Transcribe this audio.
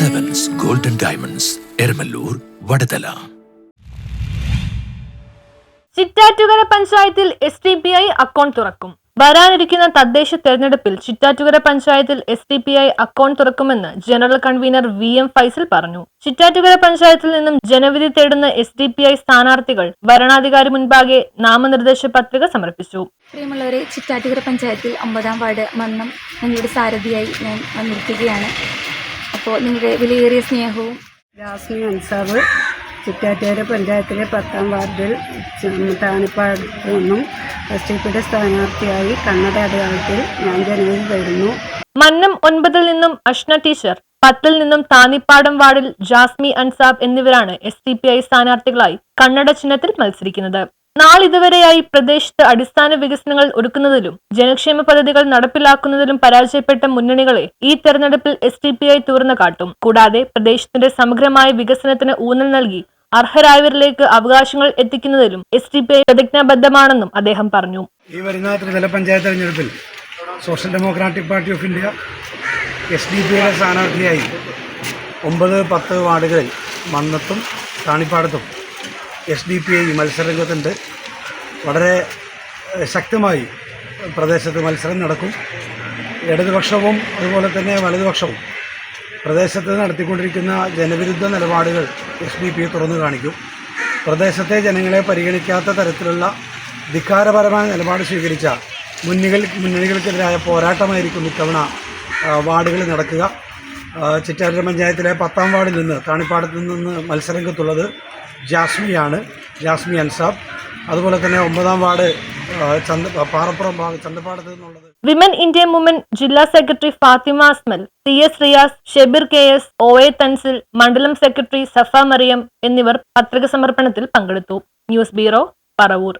Diamonds Eramallur Vadathala Chittattukara പഞ്ചായത്തിൽ S D P I account തുറക്കും. വരാനിരിക്കുന്ന തദ്ദേശ തെരഞ്ഞെടുപ്പിൽ ചിറ്റാറ്റുകര പഞ്ചായത്തിൽ S D P I account തുറക്കുമെന്ന് general convener V M Faisal പറഞ്ഞു. ചിറ്റാറ്റുകര പഞ്ചായത്തിൽ നിന്നും ജനവിധി തേടുന്ന എസ് ഡി പി ഐ സ്ഥാനാർത്ഥികൾ വരണാധികാരി മുൻപാകെ നാമനിർദ്ദേശ പത്രിക സമർപ്പിച്ചു. പ്രിയമുള്ളവരെ ചിറ്റാറ്റുകര പഞ്ചായത്തിൽ ഒമ്പതാം വാർഡ് മന്നം നിങ്ങളുടെ സാരഥിയായി ഞാൻ വന്നിരിക്കുകയാണ്. അപ്പോൾ നിങ്ങളുടെ വിലയേറിയ സ്നേഹവും ജാസ്മിൻ അൻസാബ് ചിറ്റാറ്റേര പഞ്ചായത്തിലെ പത്താം വാർഡിൽ താണിപ്പാടത്ത് നിന്നും എസ് ടി പിയുടെ സ്ഥാനാർത്ഥിയായി കണ്ണട അടയാളത്തിൽ ഞാൻ ജനുവരി വരുന്നു മന്നം ഒൻപതിൽ നിന്നും അഷ്ന ടീച്ചർ പത്തിൽ നിന്നും താന്നിപ്പാടം വാർഡിൽ ജാസ്മി അൻസാബ് എന്നിവരാണ് എസ് ഡി പി ഐ സ്ഥാനാർത്ഥികളായി കണ്ണട ചിഹ്നത്തിൽ മത്സരിക്കുന്നത്. നാളിതുവരെയായി പ്രദേശത്ത് അടിസ്ഥാന വികസനങ്ങൾ ഒരുക്കുന്നതിലും ജനക്ഷേമ പദ്ധതികൾ നടപ്പിലാക്കുന്നതിലും പരാജയപ്പെട്ട മുന്നണികളെ ഈ തെരഞ്ഞെടുപ്പിൽ എസ് ഡി പി ഐ തുറന്നു കാട്ടും. കൂടാതെ പ്രദേശത്തിന്റെ സമഗ്രമായ വികസനത്തിന് ഊന്നൽ നൽകി അർഹരായവരിലേക്ക് അവകാശങ്ങൾ എത്തിക്കുന്നതിലും എസ് ഡി പി ഐ പ്രതിജ്ഞാബദ്ധമാണെന്നും അദ്ദേഹം പറഞ്ഞു. ഈ വരുന്ന ത്രിതല പഞ്ചായത്ത് തെരഞ്ഞെടുപ്പിൽ social democratic party of India S D P സ്ഥാനാർത്ഥിയായി ഒമ്പത് പത്ത് വാർഡുകളിൽ മന്നത്തും താണിപ്പാടത്തും എസ് ഡി പി ഐ മത്സരരംഗത്തുണ്ട്. വളരെ ശക്തമായി പ്രദേശത്ത് മത്സരം നടക്കും. ഇടതുപക്ഷവും അതുപോലെ തന്നെ വലതുപക്ഷവും പ്രദേശത്ത് നടത്തിക്കൊണ്ടിരിക്കുന്ന ജനവിരുദ്ധ നിലപാടുകൾ എസ് ഡി പി തുറന്നു കാണിക്കും. പ്രദേശത്തെ ജനങ്ങളെ പരിഗണിക്കാത്ത തരത്തിലുള്ള ധിക്കാരപരമായ നിലപാട് സ്വീകരിച്ച മുന്നികൾ മുന്നണികൾക്കെതിരായ പോരാട്ടമായിരിക്കും ഇത്തവണ വാർഡുകളിൽ നടക്കുക. ആ, ചിറ്റാറ്റുര പഞ്ചായത്തിലെ പത്താം വാർഡിൽ നിന്ന് താണിപ്പാടത്ത് നിന്ന് മത്സരരംഗത്തുള്ളത് ജാസ്മിയാണ് ജാസ്മി അൻസാബ് അതുപോലെ തന്നെ ഒമ്പതാം വാർഡ് പാറപ്പുറം ചന്തപ്പാടത്ത് നിന്നുള്ളത്. വിമൻ ഇന്ത്യ മൂവ്മെന്റ് ജില്ലാ secretary Fathima Asmal C S Riyas Shebir K S O A Thansil മണ്ഡലം സെക്രട്ടറി സഫ മറിയം എന്നിവർ പത്രിക സമർപ്പണത്തിൽ പങ്കെടുത്തു. News bureau Paravur.